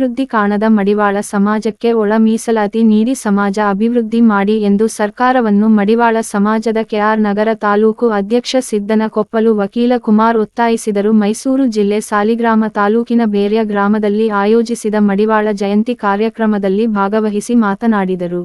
ಅಭಿವೃದ್ಧಿ ಕಾಣದ ಮಡಿವಾಳ ಸಮಾಜಕ್ಕೆ ಒಳ ಮೀಸಲಾತಿ ನೀಡಿ ಸಮಾಜ ಅಭಿವೃದ್ಧಿ ಮಾಡಿ ಎಂದು ಸರ್ಕಾರವನ್ನು ಮಡಿವಾಳ ಸಮಾಜದ ಕೆಆರ್ ನಗರ ತಾಲೂಕು ಅಧ್ಯಕ್ಷ ಸಿದ್ದನ ಕೊಪ್ಪಲು ವಕೀಲ ಕುಮಾರ್ ಒತ್ತಾಯಿಸಿದರು. ಮೈಸೂರು ಜಿಲ್ಲೆ ಸಾಲಿಗ್ರಾಮ ತಾಲೂಕಿನ ಬೇರ್ಯ ಗ್ರಾಮದಲ್ಲಿ ಆಯೋಜಿಸಿದ ಮಡಿವಾಳ ಜಯಂತಿ ಕಾರ್ಯಕ್ರಮದಲ್ಲಿ ಭಾಗವಹಿಸಿ ಮಾತನಾಡಿದರು.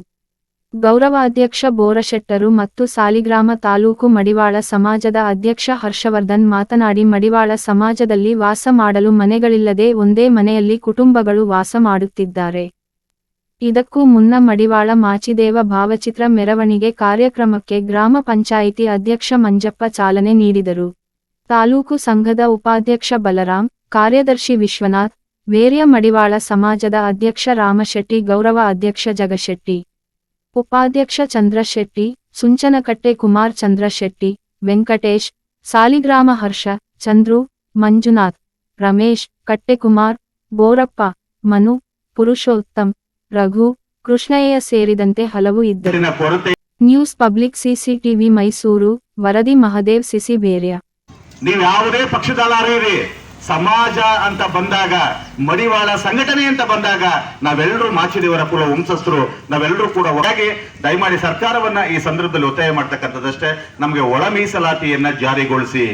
ಗೌರವಾಧ್ಯಕ್ಷ ಬೋರಶೆಟ್ಟರು ಮತ್ತು ಸಾಲಿಗ್ರಾಮ ತಾಲೂಕು ಮಡಿವಾಳ ಸಮಾಜದ ಅಧ್ಯಕ್ಷ ಹರ್ಷವರ್ಧನ್ ಮಾತನಾಡಿ, ಮಡಿವಾಳ ಸಮಾಜದಲ್ಲಿ ವಾಸ ಮಾಡಲು ಮನೆಗಳಿಲ್ಲದೆ ಒಂದೇ ಮನೆಯಲ್ಲಿ ಕುಟುಂಬಗಳು ವಾಸ ಮಾಡುತ್ತಿದ್ದಾರೆ. ಇದಕ್ಕೂ ಮುನ್ನ ಮಡಿವಾಳ ಮಾಚಿದೇವ ಭಾವಚಿತ್ರ ಮೆರವಣಿಗೆ ಕಾರ್ಯಕ್ರಮಕ್ಕೆ ಗ್ರಾಮ ಪಂಚಾಯಿತಿ ಅಧ್ಯಕ್ಷ ಮಂಜಪ್ಪ ಚಾಲನೆ ನೀಡಿದರು. ತಾಲೂಕು ಸಂಘದ ಉಪಾಧ್ಯಕ್ಷ ಬಲರಾಮ್ ಕಾರ್ಯದರ್ಶಿ ವಿಶ್ವನಾಥ್ ವೇರ್ಯ ಮಡಿವಾಳ ಸಮಾಜದ ಅಧ್ಯಕ್ಷ ರಾಮಶೆಟ್ಟಿ ಗೌರವ ಅಧ್ಯಕ್ಷ ಜಗಶೆಟ್ಟಿ. ಉಪಾಧ್ಯಕ್ಷ ಚಂದ್ರಶೆಟ್ಟಿ, ಸುಂಚನಕಟ್ಟೆ ಕುಮಾರ್ ಚಂದ್ರಶೆಟ್ಟಿ, ವೆಂಕಟೇಶ್, ಸಾಲಿಗ್ರಾಮ ಹರ್ಷ, ಚಂದ್ರು, ಮಂಜುನಾಥ್, ರಮೇಶ್, ಕಟ್ಟೆಕುಮಾರ್, ಬೋರಪ್ಪ, ಮನು, ಪುರುಷೋತ್ತಮ್, ರಘು, ಕೃಷ್ಣಯ್ಯ ಸೇರಿದಂತೆ ಹಲವು ಇದ್ದರು. ನ್ಯೂಸ್ ಪಬ್ಲಿಕ್ ಸಿಸಿಟಿವಿ ಮೈಸೂರು, ವರದಿ ಮಹದೇವ್, ಸಿಸಿ ಬೇರ್ಯ. ನೀವು ಯಾವುದೇ ಪಕ್ಷದಲ್ಲಾರಿರಿ ಸಮಾಜ ಅಂತ ಬಂದಾಗ, ಮಡಿವಾಳ ಸಂಘಟನೆ ಅಂತ ಬಂದಾಗ ನಾವೆಲ್ಲರೂ ಮಾಚಿದೇವರ ಕುಲ ವಂಶಸ್ಥರು ನಾವೆಲ್ಲರೂ ಕೂಡ ಒಳಗೆ ದಯಮಾಡಿ ಸರ್ಕಾರವನ್ನ ಈ ಸಂದರ್ಭದಲ್ಲಿ ಒತ್ತಾಯ ಮಾಡ್ತಕ್ಕಂಥದ್ದಷ್ಟೇ. ನಮಗೆ ಒಳ ಮೀಸಲಾತಿಯನ್ನ ಜಾರಿಗೊಳಿಸಿ.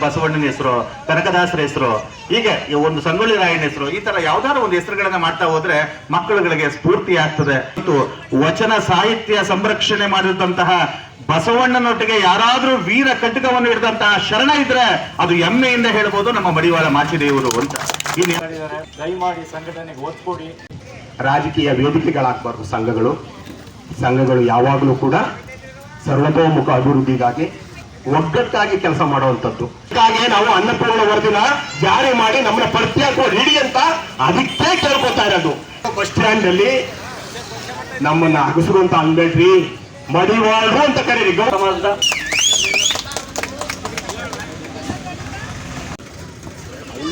ಬಸವಣ್ಣನ ಹೆಸರು, ಕನಕದಾಸರ ಹೆಸರು, ಹೀಗೆ ಒಂದು ಸಂಗೊಳ್ಳಿ ರಾಯಣ್ಣ ಹೆಸರು, ಈ ತರ ಯಾವ್ದಾದ್ರು ಒಂದು ಹೆಸರುಗಳನ್ನ ಮಾಡ್ತಾ ಹೋದ್ರೆ ಮಕ್ಕಳುಗಳಿಗೆ ಸ್ಫೂರ್ತಿ ಆಗ್ತದೆ. ಮತ್ತು ವಚನ ಸಾಹಿತ್ಯ ಸಂರಕ್ಷಣೆ ಮಾಡಿದಂತಹ ಬಸವಣ್ಣನೊಟ್ಟಿಗೆ ಯಾರಾದ್ರೂ ವೀರ ಕಟುಕವನ್ನು ಹಿಡಿದಂತಹ ಶರಣ ಇದ್ರೆ ಅದು ಹೆಮ್ಮೆಯಿಂದ ಹೇಳ್ಬೋದು ನಮ್ಮ ಮಡಿವಾಳ ಮಾಚಿದೇವರು ಅಂತ. ದಯಮಾಡಿ ಸಂಘಟನೆಗೆ ಓದ್ಕೊಡಿ ಕೊಡಿ ರಾಜಕೀಯ ವೇದಿಕೆಗಳಾಗಬಾರ್ದು ಸಂಘಗಳು. ಸಂಘಗಳು ಯಾವಾಗಲೂ ಕೂಡ ಸರ್ವತೋಮುಖ ಅಭಿವೃದ್ಧಿಗಾಗಿ ಒಗ್ಗಟ್ಟಾಗಿ ಕೆಲಸ ಮಾಡುವಂಥದ್ದು. ಹಾಗೆ ನಾವು ಅನ್ನಪೂರ್ಣ ವರದಿನ ಜಾರಿ ಮಾಡಿ ನಮ್ಮನ್ನ ಪ್ರತ್ಯೇಕ ಹಿಡಿ ಅಂತ ಅದಕ್ಕೆ ಕೇಳ್ಕೊತಾ ಇರೋದು. ಬಸ್ ಸ್ಟ್ಯಾಂಡ್ ಅಲ್ಲಿ ನಮ್ಮನ್ನ ಅಗಸರು ಅಂತ ಅನ್ಬೇಡ್ರಿ ಮಡಿವಾಳ್ರು ಅಂತ ಕರೀರಿ. ಗೌರವ ಸಮಾಜದ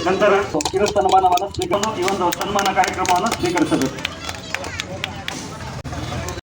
ನಂತರ ಕಿರು ಸನ್ಮಾನವನ್ನು ಸ್ವೀಕರಿಸಲು ಈ ಒಂದು ಸನ್ಮಾನ ಕಾರ್ಯಕ್ರಮವನ್ನು ಸ್ವೀಕರಿಸಬೇಕು.